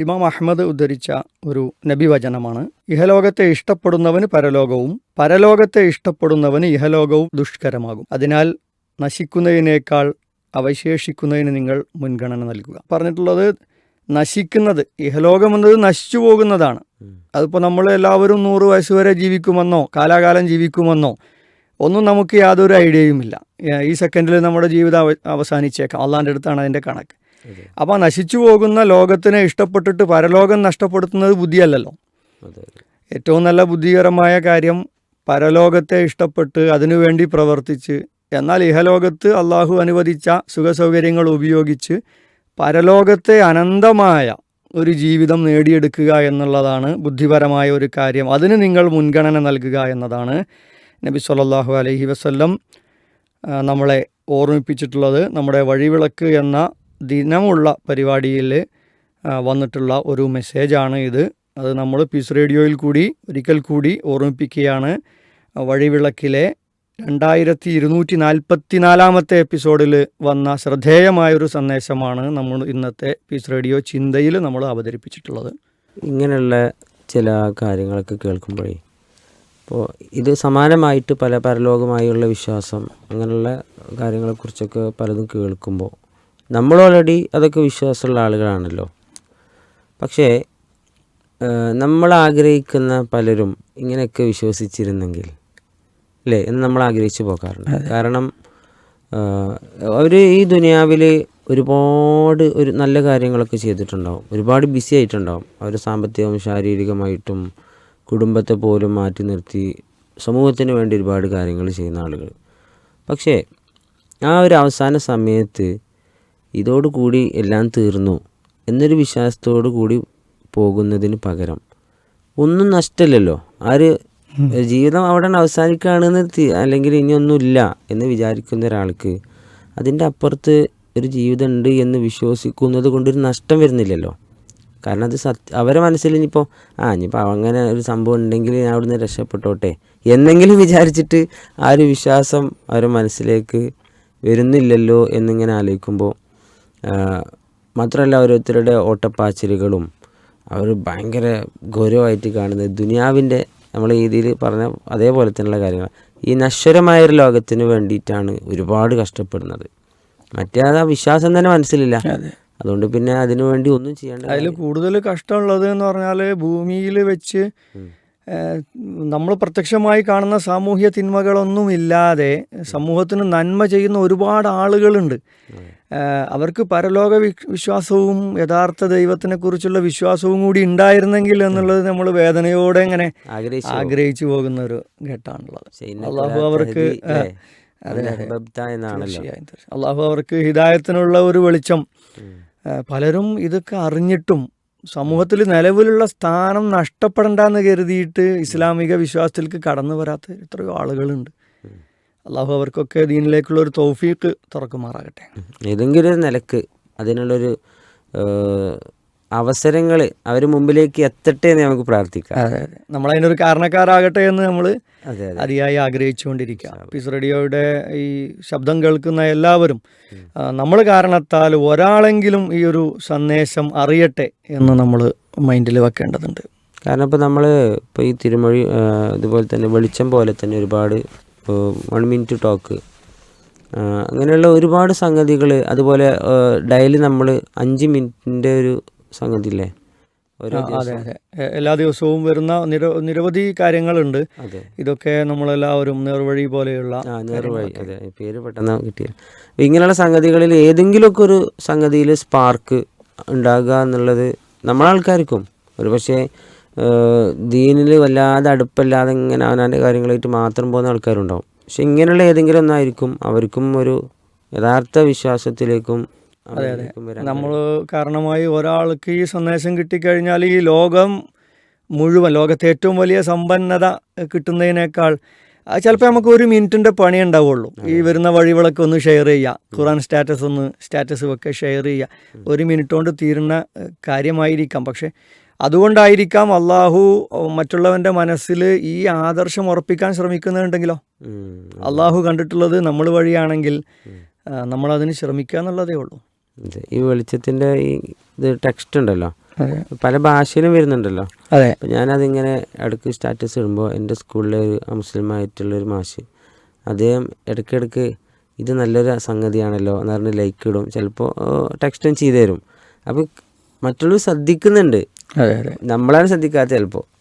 ഇമാം അഹമ്മദ് ഉദ്ധരിച്ച ഒരു നബിവചനമാണ്. ഇഹലോകത്തെ ഇഷ്ടപ്പെടുന്നവന് പരലോകവും പരലോകത്തെ ഇഷ്ടപ്പെടുന്നവന് ഇഹലോകവും ദുഷ്കരമാകും. അതിനാൽ നശിക്കുന്നതിനേക്കാൾ അവശേഷിക്കുന്നതിന് നിങ്ങൾ മുൻഗണന നൽകുക. പറഞ്ഞിട്ടുള്ളത് നശിക്കുന്നത് ഇഹലോകം എന്നത് നശിച്ചു പോകുന്നതാണ്. അതിപ്പോൾ നമ്മൾ എല്ലാവരും നൂറ് വയസ്സ് വരെ ജീവിക്കുമെന്നോ കാലാകാലം ജീവിക്കുമെന്നോ ഒന്നും നമുക്ക് യാതൊരു ഐഡിയയുമില്ല ഈ സെക്കൻഡിൽ നമ്മുടെ ജീവിതം അവ- അവസാനിച്ചേക്കാം. അള്ളാന്റെ അടുത്താണ് അതിന്റെ കണക്ക്. അപ്പോൾ നശിച്ചു പോകുന്ന ലോകത്തിനെ ഇഷ്ടപ്പെട്ടിട്ട് പരലോകം നഷ്ടപ്പെടുത്തുന്നത് ബുദ്ധിയല്ലല്ലോ. ഏറ്റവും നല്ല ബുദ്ധികരമായ കാര്യം പരലോകത്തെ ഇഷ്ടപ്പെട്ട് അതിനുവേണ്ടി പ്രവർത്തിച്ച് എന്നാൽ ഇഹലോകത്ത് അള്ളാഹു അനുവദിച്ച സുഖസൗകര്യങ്ങൾ ഉപയോഗിച്ച് പരലോകത്തെ അനന്തമായ ഒരു ജീവിതം നേടിയെടുക്കുക എന്നുള്ളതാണ് ബുദ്ധിപരമായ ഒരു കാര്യം. അതിന് നിങ്ങൾ മുൻഗണന നൽകുക എന്നതാണ് നബി സല്ലാഹു അലഹി വസ്ല്ലം നമ്മളെ ഓർമ്മിപ്പിച്ചിട്ടുള്ളത്. നമ്മുടെ വഴിവിളക്ക് എന്ന ദിനമുള്ള പരിപാടിയിൽ വന്നിട്ടുള്ള ഒരു മെസ്സേജാണ് ഇത്. അത് നമ്മൾ പീസ് റേഡിയോയിൽ കൂടി ഒരിക്കൽ കൂടി ഓർമ്മിപ്പിക്കുകയാണ്. വഴിവിളക്കിലെ രണ്ടായിരത്തി ഇരുന്നൂറ്റി നാൽപ്പത്തി നാലാമത്തെ എപ്പിസോഡിൽ വന്ന ശ്രദ്ധേയമായൊരു സന്ദേശമാണ് നമ്മൾ ഇന്നത്തെ പീസ് റേഡിയോ ചിന്തയിൽ നമ്മൾ അവതരിപ്പിച്ചിട്ടുള്ളത്. ഇങ്ങനെയുള്ള ചില കാര്യങ്ങളൊക്കെ കേൾക്കുമ്പോഴേ ഇപ്പോൾ ഇത് സമാനമായിട്ട് പല പരലോകമായുള്ള വിശ്വാസം അങ്ങനെയുള്ള കാര്യങ്ങളെക്കുറിച്ചൊക്കെ പലതും കേൾക്കുമ്പോൾ നമ്മൾ ഓൾറെഡി അതൊക്കെ വിശ്വാസമുള്ള ആളുകളാണല്ലോ. പക്ഷേ നമ്മൾ ആഗ്രഹിക്കുന്ന പലരും ഇങ്ങനെയൊക്കെ വിശ്വസിച്ചിരുന്നെങ്കിൽ അല്ലേ എന്ന് നമ്മൾ ആഗ്രഹിച്ചു പോകാറുണ്ട്. കാരണം അവർ ഈ ദുനിയാവിൽ ഒരുപാട് ഒരു നല്ല കാര്യങ്ങളൊക്കെ ചെയ്തിട്ടുണ്ടാവും. ഒരുപാട് ബിസി ആയിട്ടുണ്ടാവും. അവർ സാമ്പത്തികവും ശാരീരികമായിട്ടും കുടുംബത്തെ പോലും മാറ്റി നിർത്തി സമൂഹത്തിന് വേണ്ടി ഒരുപാട് കാര്യങ്ങൾ ചെയ്യുന്ന ആളുകൾ. പക്ഷേ ആ ഒരു അവസാന സമയത്ത് ഇതോടുകൂടി എല്ലാം തീർന്നു എന്നൊരു വിശ്വാസത്തോടു കൂടി പോകുന്നതിന് പകരം. ഒന്നും നഷ്ടമല്ലല്ലോ. ആര് ജീവിതം അവിടെ അവസാനിക്കുകയാണെന്ന് അല്ലെങ്കിൽ ഇനിയൊന്നുമില്ല എന്ന് വിചാരിക്കുന്ന ഒരാൾക്ക് അതിന്റെ അപ്പുറത്ത് ഒരു ജീവിതം ഉണ്ട് എന്ന് വിശ്വസിക്കുന്നത് കൊണ്ടൊരു നഷ്ടം വരുന്നില്ലല്ലോ. കാരണം അത് സത്യ അവരെ മനസ്സിൽ ഇനിയിപ്പോൾ ആ ഇനിയിപ്പോൾ അങ്ങനെ ഒരു സംഭവം ഉണ്ടെങ്കിൽ ഞാൻ അവിടുന്ന് രക്ഷപ്പെട്ടോട്ടെ എന്നെങ്കിലും വിചാരിച്ചിട്ട് ആ ഒരു വിശ്വാസം അവരുടെ മനസ്സിലേക്ക് വരുന്നില്ലല്ലോ എന്നിങ്ങനെ ആലോചിക്കുമ്പോൾ മാത്രമല്ല ഓരോരുത്തരുടെ ഓട്ടപ്പാച്ചിലുകളും അവർ ഭയങ്കര ഗൗരവമായിട്ട് കാണുന്നത്. ദുനിയാവിന്റെ നമ്മൾ രീതിയിൽ പറഞ്ഞ അതേപോലെ തന്നെയുള്ള കാര്യങ്ങൾ. ഈ നശ്വരമായ ഒരു ലോകത്തിന് വേണ്ടിയിട്ടാണ് ഒരുപാട് കഷ്ടപ്പെടുന്നത്. മറ്റേ അത് ആ വിശ്വാസം തന്നെ മനസ്സിലില്ല. അതുകൊണ്ട് പിന്നെ അതിനു വേണ്ടി ഒന്നും ചെയ്യേണ്ട അതിൽ കൂടുതൽ കഷ്ടമുള്ളത് എന്ന് പറഞ്ഞാൽ ഭൂമിയിൽ വെച്ച്. നമ്മൾ പ്രത്യക്ഷമായി കാണുന്ന സാമൂഹ്യ തിന്മകളൊന്നുമില്ലാതെ സമൂഹത്തിന് നന്മ ചെയ്യുന്ന ഒരുപാട് ആളുകളുണ്ട്. അവർക്ക് പരലോക വിശ്വാസവും യഥാർത്ഥ ദൈവത്തിനെ കുറിച്ചുള്ള വിശ്വാസവും കൂടി ഉണ്ടായിരുന്നെങ്കിൽ എന്നുള്ളത് നമ്മൾ വേദനയോടെ ഇങ്ങനെ ആഗ്രഹിച്ചു പോകുന്ന ഒരു ഘട്ടമാണുള്ളത്. അള്ളാഹു അവർക്ക്. അള്ളാഹു അവർക്ക് ഹിദായത്തിനുള്ള ഒരു വെളിച്ചം പലരും ഇതൊക്കെ അറിഞ്ഞിട്ടും സമൂഹത്തിൽ നിലവിലുള്ള സ്ഥാനം നഷ്ടപ്പെടണ്ടെന്ന് കരുതിയിട്ട് ഇസ്ലാമിക വിശ്വാസത്തിലേക്ക് കടന്നു വരാത്ത എത്രയോ ആളുകളുണ്ട്. അള്ളാഹു അവർക്കൊക്കെ ദീനിലേക്കുള്ള ഒരു തോഫീക്ക് തുറക്കുമാറാകട്ടെ ഏതെങ്കിലും ഒരു നിലയ്ക്ക് അതിനുള്ളൊരു അവസരങ്ങൾ അവർ മുമ്പിലേക്ക് എത്തട്ടെ എന്ന് നമുക്ക് പ്രാർത്ഥിക്കാം. നമ്മൾ അതിനൊരു കാരണക്കാരാകട്ടെ എന്ന് നമ്മൾ അതെ അതെ. അതിയായി ആഗ്രഹിച്ചുകൊണ്ടിരിക്കുക. പീസ് റേഡിയോയുടെ ഈ ശബ്ദം കേൾക്കുന്ന എല്ലാവരും നമ്മൾ കാരണത്താൽ ഒരാളെങ്കിലും ഈ ഒരു സന്ദേശം അറിയട്ടെ എന്ന് നമ്മൾ മൈൻഡിൽ വെക്കേണ്ടതുണ്ട്. കാരണം ഇപ്പോൾ നമ്മൾ ഇപ്പോൾ ഈ തിരുമൊഴി ഇതുപോലെ തന്നെ വെളിച്ചം പോലെ തന്നെ ഒരുപാട് വൺ മിനിറ്റ് ടോക്ക് അങ്ങനെയുള്ള ഒരുപാട് സംഗതികൾ അതുപോലെ ഡെയിലി നമ്മൾ അഞ്ച് മിനിറ്റിന്റെ ഒരു സംഗതി ഇല്ലേ എല്ലാ ദിവസവും വരുന്ന നിര നിരവധി കാര്യങ്ങളുണ്ട്. ഇതൊക്കെ നമ്മളെല്ലാവരും നേർവഴി പോലെയുള്ള നേർവഴി അതെ. പേര് പെട്ടെന്ന് കിട്ടിയ ഇങ്ങനെയുള്ള സംഗതികളിൽ ഏതെങ്കിലുമൊക്കെ ഒരു സംഗതിയിൽ സ്പാർക്ക് ഉണ്ടാകുക എന്നുള്ളത് നമ്മളാൾക്കാർക്കും ഒരു പക്ഷേ ദീനിൽ വല്ലാതെ അടുപ്പല്ലാതെ ഇങ്ങനെ അവനാന്റെ കാര്യങ്ങളായിട്ട് മാത്രം പോകുന്ന ആൾക്കാരുണ്ടാവും. പക്ഷെ ഇങ്ങനെയുള്ള ഏതെങ്കിലും ഒന്നായിരിക്കും അവർക്കും ഒരു യഥാർത്ഥ വിശ്വാസത്തിലേക്കും അവരിലേക്കും അതെ. നമ്മൾ കാരണമായി ഒരാൾക്ക് ഈ സന്ദേശം കിട്ടിക്കഴിഞ്ഞാൽ ഈ ലോകം മുഴുവൻ ലോകത്തെ ഏറ്റവും വലിയ സമ്പന്നത കിട്ടുന്നതിനേക്കാൾ അത് ചിലപ്പോൾ നമുക്ക് ഒരു മിനിറ്റിന്റെ പണി ഉണ്ടാവുള്ളൂ. ഈ വരുന്ന വഴികളൊക്കെ ഒന്ന് ഷെയർ ചെയ്യുക. ഖുറാൻ സ്റ്റാറ്റസ് ഒന്ന് സ്റ്റാറ്റസ് ഒക്കെ ഷെയർ ചെയ്യുക. ഒരു മിനിറ്റ് കൊണ്ട് തീരുന്ന കാര്യമായിരിക്കാം. പക്ഷേ അതുകൊണ്ടായിരിക്കാം അള്ളാഹു മറ്റുള്ളവന്റെ മനസ്സിൽ ഈ ആദർശം ഉറപ്പിക്കാൻ ശ്രമിക്കുന്നുണ്ടെങ്കിലോ. അള്ളാഹു കണ്ടിട്ടുള്ളത് നമ്മൾ വഴിയാണെങ്കിൽ നമ്മളതിന് ശ്രമിക്കുക എന്നുള്ളതേ ഉള്ളൂ. അതെ ഈ വെളിച്ചത്തിന്റെ ഈ ഇത് ടെക്സ്റ്റ് ഉണ്ടല്ലോ. പല ഭാഷയിലും വരുന്നുണ്ടല്ലോ. അതെ. അപ്പം ഞാനതിങ്ങനെ ഇടയ്ക്ക് സ്റ്റാറ്റസ് ഇടുമ്പോൾ എന്റെ സ്കൂളിലെ ഒരു മുസ്ലിം ആയിട്ടുള്ള ഒരു മാഷ് അദ്ദേഹം ഇടയ്ക്കിടയ്ക്ക് ഇത് നല്ലൊരു സംഗതിയാണല്ലോ എന്ന് പറഞ്ഞ് ലൈക്ക് ഇടും. ചിലപ്പോൾ ടെക്സ്റ്റും ചെയ്തു തരും. അപ്പോൾ മറ്റുള്ളവർ ശ്രദ്ധിക്കുന്നുണ്ട്. നമ്മളാണ് ശ്രദ്ധിക്കാത്ത ചിലപ്പോൾ